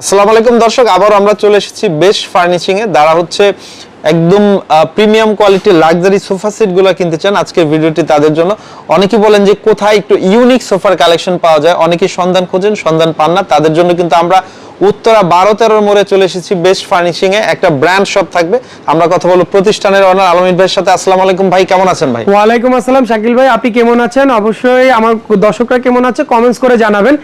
আসসালামু আলাইকুম দর্শক আবার আমরা চলে এসেছি বেশ ফার্নিশিং এ। দ্বারা হচ্ছে একদম প্রিমিয়াম কোয়ালিটি লাক্সারি সোফা সেটগুলো কিনতে চান, আজকের ভিডিওটি তাদের জন্য। অনেকেই বলেন যে কোথায় একটু ইউনিক সোফার কালেকশন পাওয়া যায়, অনেকেই সন্ধান খোঁজেন, সন্ধান পান না। তাদের জন্য কিন্তু আমরা উত্তরা বারো তেরোর মোড়ে চলে এসেছি বেস্ট ফার্নিচিং এ একটা ব্র্যান্ড শপ থাকবে। আমরা কথা বলব প্রতিষ্ঠানের অনার আলমিন ভাইয়ের সাথে। আসসালামু আলাইকুম ভাই, কেমন আছেন ভাই? ওয়ালাইকুম আসসালাম, শাকিল ভাই, আপনি কেমন আছেন? অবশ্যই আমার দর্শকরা কেমন আছে কমেন্টস করে জানাবেন।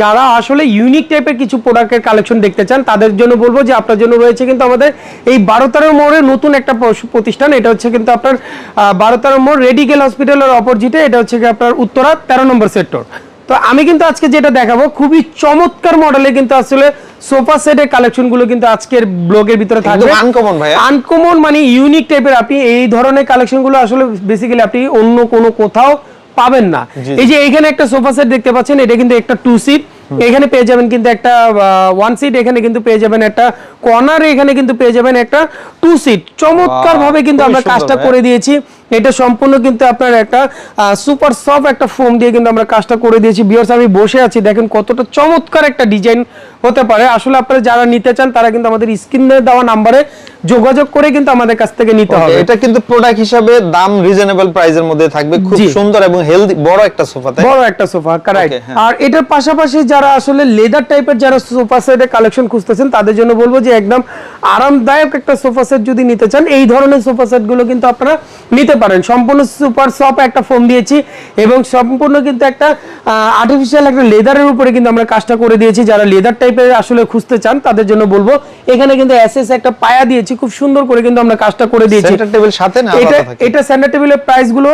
যারা আসলে ইউনিক টাইপের কিছু প্রোডাক্টের কালেকশন দেখতে চান, তাদের জন্য বলব যে আপনার জন্য রয়েছে কিন্তু আমাদের এই বারো তেরো মোড়ে নতুন একটা প্রতিষ্ঠান। এটা হচ্ছে কিন্তু আপনার বারো তেরো মোড় রেডিকেল হসপিটালের অপোজিটে এটা হচ্ছে আপনার উত্তরা তেরো নম্বর সেক্টর তো আমি কিন্তু আজকে যেটা দেখাবো খুবই চমৎকার মডেলে কিন্তু আসলে সোফা সেটের কালেকশনগুলো কিন্তু আজকের ব্লগের ভিতরে থাকবে। uncommon ভাইয়া। আনকমন মানে ইউনিক টাইপের আপনি এই ধরনের কালেকশনগুলো আসলে বেসিক্যালি আপনি অন্য কোনো কোথাও পাবেন না। এই যে এখানে একটা সোফা সেট দেখতে পাচ্ছেন এটা কিন্তু একটা টু সিট এখানে পেয়ে যাবেন কিন্তু একটা ওয়ান সিট এখানে কিন্তু পেয়ে যাবেন একটা কর্নার এখানে কিন্তু পেয়ে যাবেন একটা টু সিট চমৎকার ভাবে কিন্তু আমরা কাজটা করে দিয়েছি। এটা সম্পূর্ণ কিন্তু আপনার একটা সুপার সফট একটা ফোম দিয়ে কিন্তু আমরা কাজটা করে দিয়েছি। বিয়ার্স আমি বসে আছি দেখেন কতটা চমৎকার একটা ডিজাইন হতে পারে। আসলে আপনারা যারা নিতে চান তারা কিন্তু আমাদের স্ক্রিনে দেওয়া নাম্বারে যোগাযোগ করে কিন্তু আমাদের কাছ থেকে নিতে হবে। এটা কিন্তু প্রোডাক্ট হিসাবে দাম রিজনেবল প্রাইসের মধ্যে থাকবে। খুব সুন্দর এবং হেলদি বড় একটা সোফা তাই বড় একটা সোফা হ্যাঁ। আর এটার পাশাপাশি যারা আসলে লেদার টাইপের যারা সোফা সেটের কালেকশন খুঁজতেছেন তাদের জন্য বলব যে একদম আরামদায়ক একটা সোফা সেট যদি নিতে চান এই ধরনের সোফা সেটগুলো কিন্তু আপনারা নিতে পারেন। সম্পূর্ণ সুপার সফট একটা ফোম দিয়েছি এবং সম্পূর্ণ কিন্তু একটা আর্টিফিশিয়াল একটা লেদারের উপরে কিন্তু আমরা কাজটা করে দিয়েছি। যারা লেদার টাইপের আসলে খুঁজতে চান তাদের জন্য বলব এখানে কিন্তু এসএস একটা পায়া দিয়েছি খুব সুন্দর করে কিন্তু আমরা কাজটা করে দিয়েছি। সেন্টার টেবিল সাথে না এটা এটা সেন্টার টেবিলের প্রাইসগুলো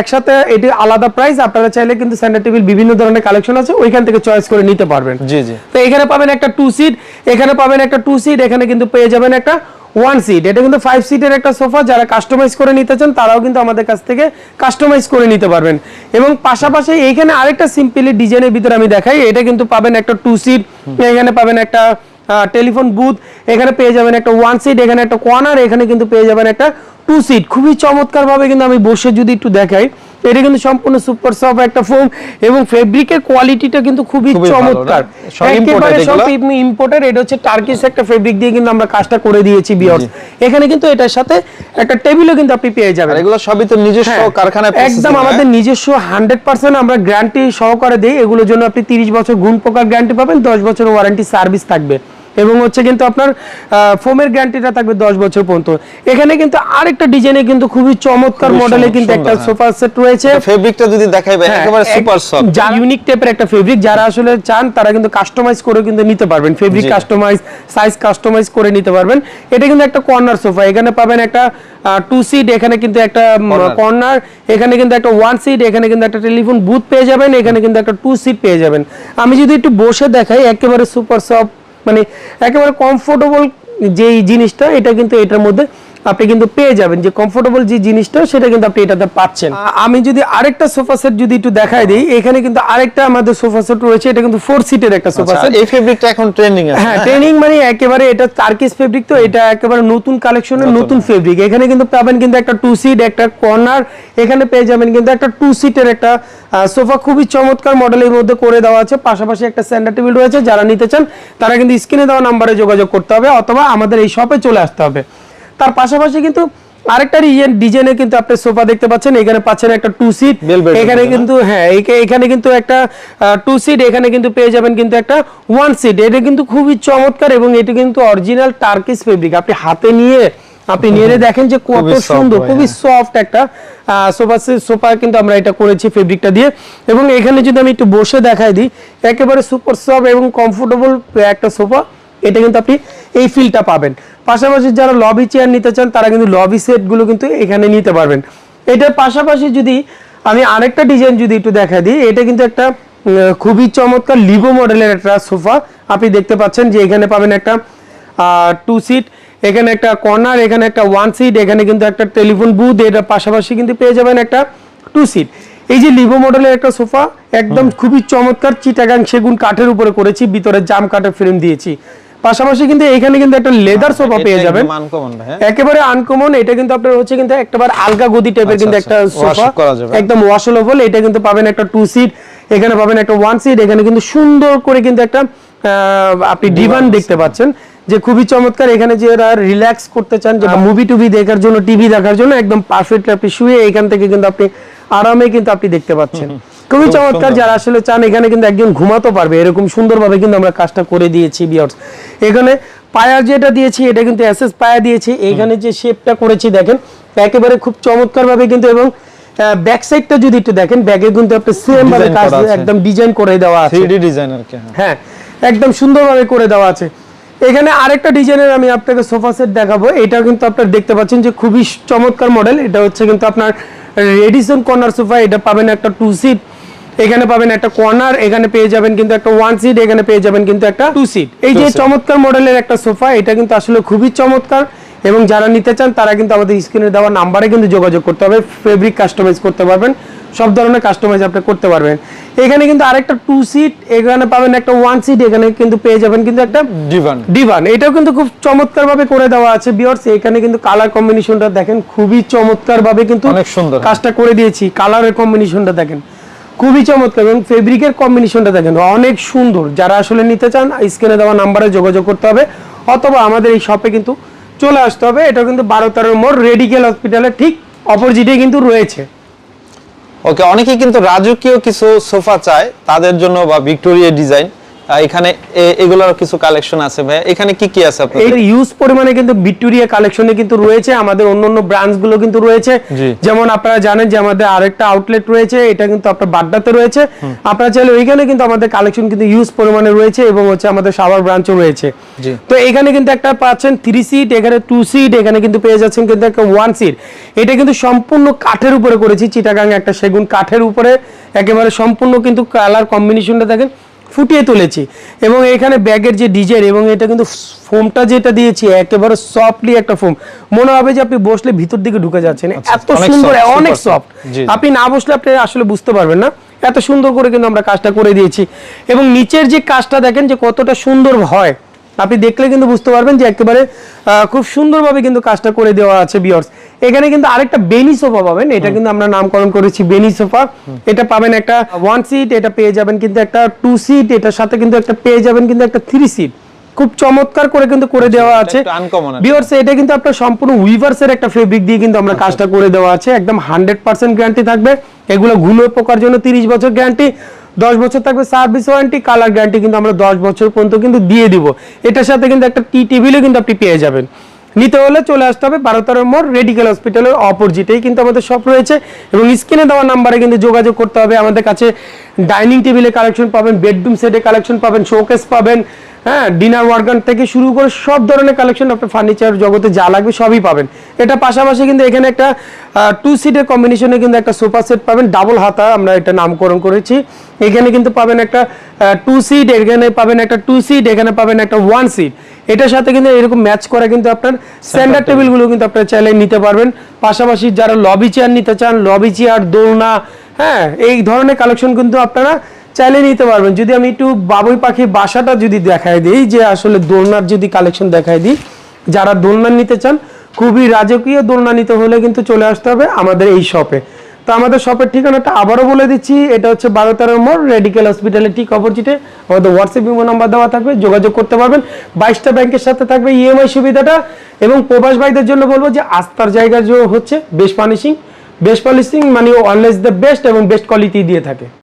একসাথে এটি আলাদা প্রাইস আপনারা চাইলে কিন্তু সেন্টার টেবিল বিভিন্ন ধরনের কালেকশন আছে ওইখান থেকে চয়েস করে নিতে পারবেন। জি জি। তো এখানে পাবেন একটা টু সিট এখানে পাবেন একটা টু সিট এখানে কিন্তু পেয়ে যাবেন একটা ওয়ান সিট এটা কিন্তু ফাইভ সিটের একটা সোফা যারা কাস্টমাইজ করে নিতে চান, তারাও কিন্তু আমাদের কাছ থেকে কাস্টমাইজ করে নিতে পারবেন। এবং পাশাপাশি এইখানে আরেকটা সিম্পলি ডিজাইনের ভিতরে আমি দেখাই, এটা কিন্তু পাবেন একটা টু সিট এখানে পাবেন একটা টেলিফোন বুথ এখানে পেয়ে যাবেন একটা ওয়ান সিট এখানে একটা কর্নার এখানে কিন্তু পেয়ে যাবেন একটা টু সিট খুবই চমৎকার ভাবে কিন্তু আমি বসে যদি একটু দেখাই এটা কিন্তু সম্পূর্ণ সুপার সফট একটা ফোম এবং ফেব্রিকের কোয়ালিটিটা কিন্তু খুবই চমৎকার। একেবারে সব এগুলো? ইম্পোর্টেড এটা হচ্ছে টার্কিশ একটা ফেব্রিক দিয়ে কিন্তু আমরা কাজটা করে দিয়েছি বিয়র্স এখানে কিন্তু এটার সাথে একটা টেবিলও কিন্তু আপনি পেয়ে যাবেন। আর এগুলো সবই তো নিজস্ব হ্যাঁ, কারখানায় একদম হ্যাঁ? আমাদের নিজস্ব হান্ড্রেড পার্সেন্ট আমরা গ্যারান্টি সহকারে দিই এগুলোর জন্য আপনি তিরিশ বছর গুণ পোকার গ্যারান্টি পাবেন দশ বছর ওয়ারেন্টি সার্ভিস থাকবে। এবং হচ্ছে কিন্তু আপনার ফোমের গ্যারান্টিটা থাকবে দশ বছর পর্যন্ত। এখানে কিন্তু আরেকটা ডিজাইনে কিন্তু খুবই চমৎকার মডেলে কিন্তু একটা হ্যাঁ। সোফা সেট রয়েছে। ফেব্রিকটা যদি দেখাই ভাই হ্যাঁ, একেবারে সুপার সফট যারা ইউনিক টাইপের একটা ফেব্রিক যারা আসলে চান তারা কিন্তু কাস্টমাইজ করে কিন্তু নিতে পারবেন। ফেব্রিক কাস্টমাইজ সাইজ কাস্টমাইজ করে নিতে পারবেন। এটা কিন্তু একটা কর্নার সোফা এখানে পাবেন একটা টু সিট এখানে কিন্তু একটা কর্নার এখানে কিন্তু একটা ওয়ান সিট এখানে কিন্তু একটা টেলিফোন বুথ পেয়ে যাবেন এখানে কিন্তু একটা টু সিট পেয়ে যাবেন। আমি যদি একটু বসে দেখাই একেবারে সুপার সফট মানে একেবারে কমফোর্টেবল যেই জিনিসটা এটা কিন্তু এটার মধ্যে আপনি কিন্তু পেয়ে যাবেন যে কমফোর্টেবল যে জিনিসটা সেটা কিন্তু আপনি এটাতে পাচ্ছেন। আমি যদি আরেকটা সোফা সেট যদি একটু দেখাই দিই এখানে কিন্তু আরেকটা আমাদের সোফা সেট রয়েছে এটা কিন্তু ফোর সিটের একটা সোফা আচ্ছা, সেট এই ফেব্রিকটা এখন ট্রেন্ডিং আছে হ্যাঁ ট্রেনিং মানে একেবারে এটা টার্কিশ ফেব্রিক তো এটা একেবারে নতুন কালেকশনের নতুন। ফেব্রিক এখানে কিন্তু পাবেন কিন্তু একটা টু সিট একটা কর্নার এখানে পেয়ে যাবেন কিন্তু একটা টু সিটের একটা সোফা খুবই চমৎকার মডেলের মধ্যে করে দেওয়া আছে। পাশাপাশি একটা সেন্টার টেবিল রয়েছে যারা নিতে চান তারা কিন্তু স্ক্রিনে দেওয়া নাম্বারে যোগাযোগ করতে হবে অথবা আমাদের এই শপে চলে আসতে হবে। তার পাশাপাশি কিন্তু আরেকটা ডিজাইনে কিন্তু আপনি সোফা দেখতে পাচ্ছেন এখানে পাচ্ছেন একটা টু সিট এখানে কিন্তু হ্যাঁ। এখানে কিন্তু একটা টু সিট এখানে কিন্তু পেয়ে যাবেন কিন্তু একটা ওয়ান সিট এটা কিন্তু খুবই চমৎকার এবং এটা কিন্তু অরিজিনাল টার্কিশ ফেব্রিক আপনি হাতে নিয়ে আপনি নিয়ে দেখেন যে কত সুন্দর খুবই হ্যাঁ। সফট একটা সোফা সোফা কিন্তু আমরা এটা করেছি ফেব্রিকটা দিয়ে। এবং এখানে যদি আমি একটু বসে দেখাই দিই একেবারে সুপার সফট এবং কমফোর্টেবল একটা সোফা এটা কিন্তু আপনি এই ফিলটা পাবেন। পাশাপাশি যারা লবি চেয়ার নিতে চান তারা কিন্তু লবি সেটগুলো কিন্তু এখানে নিতে পারবেন। এটার পাশাপাশি যদি আমি আরেকটা ডিজাইন যদি একটু দেখা দিই এটা কিন্তু একটা খুবই চমৎকার লিভো মডেলের একটা সোফা। আপনি দেখতে পাচ্ছেন যে এখানে পাবেন একটা টু সিট এখানে একটা কর্নার এখানে একটা ওয়ান সিট এখানে কিন্তু একটা টেলিফোন বুথ এটার পাশাপাশি কিন্তু পেয়ে যাবেন একটা টু সিট এই যে লিভো মডেলের একটা সোফা একদম খুবই চমৎকার চিটাগাং সেগুন কাঠের উপরে করেছি ভিতরে জাম কাঠের ফ্রেম দিয়েছি। পাশাপাশি কিন্তু এখানে কিন্তু একটা লেদার সোফা পেয়ে যাবেন। হ্যাঁ? একেবারে আনকমন এটা কিন্তু আপনার হচ্ছে কিন্তু একেবারে আলগা গদি টাইপের আচ্ছা, কিন্তু একটা আচ্ছা, সোফা একদম ওয়াশেবল এটা কিন্তু পাবেন একটা টু সিট এখানে পাবেন একটা ওয়ান সিট এখানে কিন্তু সুন্দর করে কিন্তু একটা আপনি ডিভান দেখতে পাচ্ছেন যে খুবই চমৎকার এখানে যে রিল্যাক্স করতে চান যে মুভি টুভি দেখার জন্য টিভি দেখার জন্য একদম পারফেক্ট আপনি শুয়ে এখান থেকে কিন্তু আপনি আরামে কিন্তু আপনি দেখতে পাচ্ছেন। খুবই চমৎকার যারা আসলে চান এখানে কিন্তু একজন ঘুমাতে পারবে। এরকম সুন্দরভাবে কিন্তু আমরা কাজটা করে দিয়েছি বিয়ার্স। এখানে পায়ার যেটা দিয়েছি এটা কিন্তু এসএস পায়া দিয়েছি। এখানে যে শেপটা করেছি দেখেন একেবারে খুব চমৎকার ভাবে কিন্তু এবং ব্যাক সাইডটা যদি একটু দেখেন ব্যাগে কিন্তু আপনি সেম ভাবে কাজ একদম ডিজাইন করে দেওয়া আছে। থ্রি ডি ডিজাইন আর কি হ্যাঁ। হ্যাঁ একদম সুন্দরভাবে করে দেওয়া আছে। এখানে আরেকটা ডিজাইনের আমি আপনাকে সোফা সেট দেখাবো। এটা কিন্তু আপনারা দেখতে পাচ্ছেন যে খুবই চমৎকার মডেল। এটা হচ্ছে কিন্তু আপনার রেডিসন কর্নার সোফা। এটা পাবেন একটা টু সিট এখানে পাবেন একটা কর্নার এখানে পেয়ে যাবেন কিন্তু একটা ওয়ান সিট এখানে পেয়ে যাবেন কিন্তু একটা টু সিট এই যে চমৎকার মডেলের একটা সোফা এটা কিন্তু আসলে খুবই চমৎকার এবং যারা নিতে চান তারা কিন্তু আমাদের স্ক্রিনে দেওয়া নাম্বারে কিন্তু যোগাযোগ করতে হবে ফেব্রিক কাস্টমাইজ করতে পারবেন সব ধরনের কাস্টমাইজ আপনি করতে পারবেন। এখানে কিন্তু আরেকটা টু সিট এখানে পাবেন একটা ওয়ান সিট এখানে কিন্তু পেয়ে যাবেন কিন্তু একটা ডিভান ডিভান এটাও কিন্তু খুব চমৎকার ভাবে করে দেওয়া আছে বিয়ার্স এখানে কিন্তু কালার কম্বিনেশনটা দেখেন খুবই চমৎকার ভাবে কিন্তু অনেক সুন্দর। কাজটা করে দিয়েছি কালারের কম্বিনেশনটা দেখেন। খুবই চমৎকার এবং ফেব্রিকের কম্বিনেশনটা দেখেন, অনেক সুন্দর। যারা আসলে নিতে চান স্ক্রিনে দেওয়া নাম্বারে যোগাযোগ করতে হবে, অথবা আমাদের এই শপে কিন্তু চলে আসতে হবে। এটা কিন্তু বারো তেরো মোড় রেডিকেল হসপিটালে ঠিক অপোজিটে কিন্তু রয়েছে। ওকে অনেকে কিন্তু রাজকীয় কিছু সোফা চায়, তাদের জন্য বা ভিক্টোরিয়া ডিজাইন এখানে এগুলোর কিছু কালেকশন আছে ভাই এখানে কি কি আছে আপনাদের? এই ইউজ পরিমাণে কিন্তু ভিক্টোরিয়া কালেকশনে কিন্তু রয়েছে আমাদের অন্যান্য ব্রাঞ্চগুলো কিন্তু রয়েছে। যেমন আপনারা জানেন যে আমাদের আরেকটা আউটলেট রয়েছে এটা কিন্তু আপনার বাড্ডাতে রয়েছে। আপনারা চাইলে ওইখানে কিন্তু আমাদের কালেকশন কিন্তু ইউজ পরিমাণে রয়েছে এবং হচ্ছে আমাদের সাভার ব্রাঞ্চও রয়েছে। তো এখানে কিন্তু একটা পাচ্ছেন থ্রি সিট এখানে টু সিট এখানে কিন্তু পেয়ে যাচ্ছেন কিন্তু একটা ওয়ান সিট এটা কিন্তু সম্পূর্ণ কাঠের উপরে করেছি চিটাগাং একটা সেগুন কাঠের উপরে। একেবারে সম্পূর্ণ কিন্তু কালার কম্বিনেশনটা দেখেন ফুটিয়ে তুলেছি এবং এখানে ব্যাগের যে ডিজাইন এবং এটা কিন্তু ফোমটা যেটা দিয়েছি একেবারে সফটলি একটা ফোম। মনে হবে যে আপনি বসলে ভিতর দিকে ঢুকে যাচ্ছেন। এত আচ্ছা, সুন্দর অনেক সফট আপনি না বসলে আপনি আসলে বুঝতে পারবেন না। এত সুন্দর করে কিন্তু আমরা কাজটা করে দিয়েছি। এবং নিচের যে কাজটা দেখেন যে কতটা সুন্দর হয়। আপনি দেখলে কিন্তু বুঝতে পারবেন যে একেবারে খুব সুন্দরভাবে কিন্তু কাজটা করে দেওয়া আছে বিয়ার্স। এখানে কিন্তু আরেকটা বেনি সোফা পাবেন এটা কিন্তু আমরা নামকরণ করেছি বেনি সোফা। এটা পাবেন একটা ওয়ান সিট এটা পেয়ে যাবেন কিন্তু একটা টু সিট এটার সাথে কিন্তু একটা পেয়ে যাবেন কিন্তু একটা থ্রি সিট খুব চমৎকার করে কিন্তু করে দেওয়া আছে। ভিউয়ার্স এটা কিন্তু আপনার সম্পূর্ণ উইভার্সের একটা ফেব্রিক দিয়ে কিন্তু আমরা কাজটা করে দেওয়া আছে। একদম হান্ড্রেড পার্সেন্ট গ্যারান্টি থাকবে। এগুলো ঘুলো পোকার জন্য তিরিশ বছর গ্যারান্টি দশ বছর থাকবে সার্ভিস ওয়ারেন্টি কালার গ্যারান্টি কিন্তু আমরা দশ বছর পর্যন্ত কিন্তু দিয়ে দিব। এটার সাথে কিন্তু একটা টি টিভিলও কিন্তু আপনি পেয়ে যাবেন। নিতে হলে চলে আসতে হবে বারো তেরো মোড় রেডিকেল হসপিটালের অপোজিটেই কিন্তু আমাদের সব রয়েছে এবং স্ক্রিনে দেওয়া নাম্বারে কিন্তু যোগাযোগ করতে হবে। আমাদের কাছে ডাইনিং টেবিলে কালেকশন পাবেন বেডরুম সেটে কালেকশন পাবেন শোকেস পাবেন হ্যাঁ ডিনার ওয়ার্গান থেকে শুরু করে সব ধরনের কালেকশন আপনি ফার্নিচার জগতে যা লাগবে সবই পাবেন। এটা পাশাপাশি কিন্তু এখানে একটা টু সিটের কম্বিনেশনে কিন্তু একটা সোফা সেট পাবেন ডাবল হাতা আমরা এটা নামকরণ করেছি। এখানে কিন্তু পাবেন একটা টু সিট এখানে পাবেন একটা টু সিট এখানে পাবেন একটা ওয়ান সিট এটার সাথে কিন্তু এরকম ম্যাচ করা কিন্তু আপনার স্ট্যান্ডার্ড টেবিলগুলো কিন্তু আপনারা চাইলে নিতে পারবেন। পাশাপাশি যারা লবি চেয়ার নিতে চান লবি চেয়ার দোলনা হ্যাঁ এই ধরনের কালেকশন কিন্তু আপনারা চাইলে নিতে পারবেন। যদি আমি একটু বাবুই পাখির বাসাটা যদি দেখায় দিই যে আসলে দোলনার যদি কালেকশন দেখায় দিই যারা দোলনা নিতে চান খুবই রাজকীয় দোলনা নিতে হলে কিন্তু চলে আসতে হবে আমাদের এই শপে তো আমাদের শপের ঠিকানাটা আবারও বলে দিচ্ছি। এটা হচ্ছে বারো তেরো মোড় রেডিকেল হসপিটালের ঠিক অপোজিটে। আমাদের হোয়াটসঅ্যাপ ইমো নাম্বার দেওয়া থাকবে, যোগাযোগ করতে পারবেন। বাইশটা ব্যাংকের সাথে থাকবে ইএমআই সুবিধাটা। এবং প্রবাস ভাইদের জন্য বলব যে আস্থার জায়গা হচ্ছে বেস্ট পানিশিং। বেস্ট পলিসিং মানে অলওয়েজ দ্য বেস্ট এবং বেস্ট কোয়ালিটি দিয়ে থাকে।